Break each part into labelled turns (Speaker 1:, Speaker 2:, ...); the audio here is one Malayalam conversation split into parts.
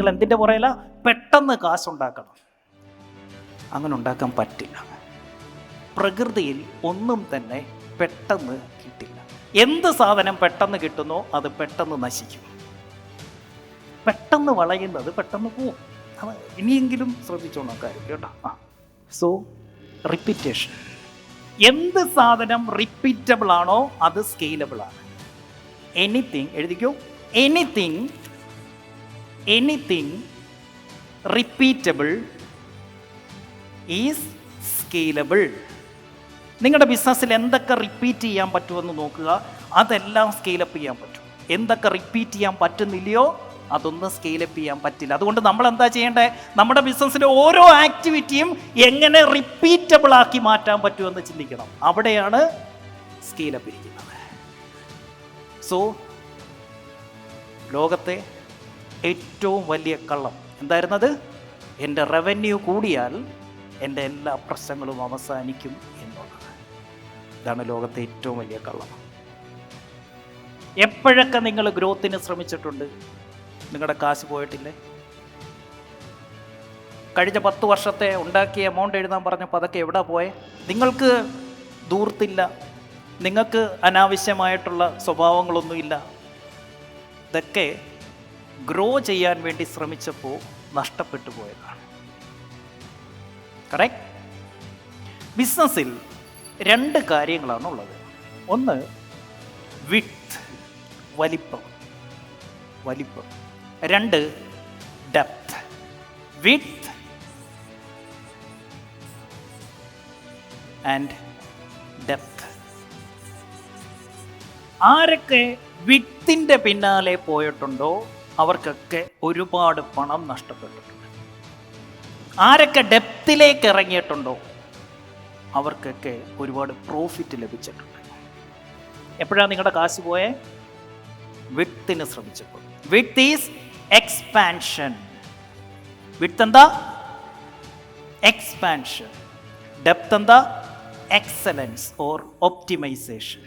Speaker 1: നിങ്ങൾ എന്തിന്റെ പുറയില പെട്ടെന്ന് കാശുണ്ടാക്കണം. അങ്ങനെ ഉണ്ടാക്കാൻ പറ്റില്ല. പ്രകൃതിയിൽ ഒന്നും തന്നെ പെട്ടെന്ന് കിട്ടില്ല. എന്ത് സാധനം പെട്ടെന്ന് കിട്ടുന്നോ അത് പെട്ടെന്ന് നശിക്കും. പെട്ടെന്ന് വളയുന്നത് പെട്ടെന്ന് പോവും. ഇനിയെങ്കിലും ശ്രദ്ധിച്ചോണം കാര്യം കേട്ടോ. ആ. സോ റിപ്പീറ്റേഷൻ എന്ത് സാധനം റിപ്പീറ്റബിൾ ആണോ അത് സ്കെയിലബിൾ ആണ്. എനിത്തിങ് എഴുതിക്കോ? Anything anything repeatable is scalable നിങ്ങളുടെ ബിസിനസ്സിൽ എന്തൊക്കെ റിപ്പീറ്റ് ചെയ്യാൻ പറ്റുമെന്ന് നോക്കുക. അതെല്ലാം സ്കെയിലപ്പ് ചെയ്യാൻ പറ്റും. എന്തൊക്കെ റിപ്പീറ്റ് ചെയ്യാൻ പറ്റുന്നില്ലയോ അതൊന്നും സ്കെയിലപ്പ് ചെയ്യാൻ പറ്റില്ല. അതുകൊണ്ട് നമ്മൾ എന്താ ചെയ്യേണ്ടത് നമ്മുടെ ബിസിനസ്സിലെ ഓരോ ആക്ടിവിറ്റിയും എങ്ങനെ റിപ്പീറ്റബിൾ ആക്കി മാറ്റാൻ പറ്റുമെന്ന് ചിന്തിക്കണം. അവിടെയാണ് സ്കെയിലപ്പ് ഇരിക്കുന്നത്. സോ ലോകത്തെ ഏറ്റവും വലിയ കള്ളം എന്തായിരുന്നത്? എന്റെ റവന്യൂ കൂടിയാൽ എന്റെ എല്ലാ പ്രശ്നങ്ങളും അവസാനിക്കും എന്നുള്ളത്. ഇതാണ് ലോകത്തെ ഏറ്റവും വലിയ കള്ളം. എപ്പോഴൊക്കെ നിങ്ങൾ ഗ്രോത്തിന് ശ്രമിച്ചിട്ടുണ്ട്? നിങ്ങളുടെ കാശ് പോയിട്ടില്ലേ? കഴിഞ്ഞ പത്ത് വർഷത്തെ ഉണ്ടാക്കിയ എമൗണ്ട് എഴുതാൻ പറഞ്ഞപ്പോൾ അതൊക്കെ എവിടെ പോയെ? നിങ്ങൾക്ക് ദൂർത്തില്ല നിങ്ങൾക്ക് അനാവശ്യമായിട്ടുള്ള സ്വഭാവങ്ങളൊന്നുമില്ല. ഇതൊക്കെ ഗ്രോ ചെയ്യാൻ വേണ്ടി ശ്രമിച്ചപ്പോൾ നഷ്ടപ്പെട്ടു പോയതാണ്. കറക്റ്റ് ബിസിനസ്സിൽ രണ്ട് കാര്യങ്ങളാണ് ഉള്ളത്. ഒന്ന് വിത്ത് വലിപ്പം. വലിപ്പം. രണ്ട് ഡെപ്ത് വിത്ത് ആൻഡ് ഡെപ്ത് ആരൊക്കെ വിത്തിന്റെ പിന്നാലെ പോയിട്ടുണ്ടോ? അവർക്കൊക്കെ ഒരുപാട് പണം നഷ്ടപ്പെട്ടിട്ടുണ്ട്. ആരൊക്കെ ഡെപ്തിലേക്ക് ഇറങ്ങിയിട്ടുണ്ടോ അവർക്കൊക്കെ ഒരുപാട് പ്രോഫിറ്റ് ലഭിച്ചിട്ടുണ്ട്. എപ്പോഴാണ് നിങ്ങളുടെ കാശ് പോയേ? വിത്തിന് ശ്രമിച്ചപ്പോൾ. വിത്ത് ഈസ് എക്സ്പാൻഷൻ വിത്ത് എന്താ? എക്സ്പാൻഷൻ ഡെപ്ത് എന്താ? എക്സലൻസ് ഓർ ഒപ്റ്റിമൈസേഷൻ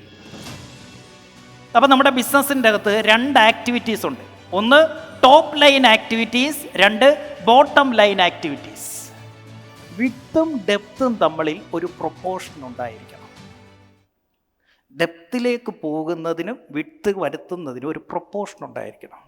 Speaker 1: അപ്പം നമ്മുടെ ബിസിനസ്സിന്റെ അകത്ത് രണ്ട് ആക്ടിവിറ്റീസ് ഉണ്ട്. ഒന്ന് ടോപ്പ് ലൈൻ ആക്ടിവിറ്റീസ് രണ്ട് ബോട്ടം ലൈൻ ആക്ടിവിറ്റീസ് വിത്തും ഡെപ്തും തമ്മിൽ ഒരു പ്രൊപ്പോർഷൻ ഉണ്ടായിരിക്കണം. ഡെപ്തിലേക്ക് പോകുന്നതിനും വിത്ത് വരുത്തുന്നതിനും ഒരു പ്രൊപ്പോർഷൻ ഉണ്ടായിരിക്കണം.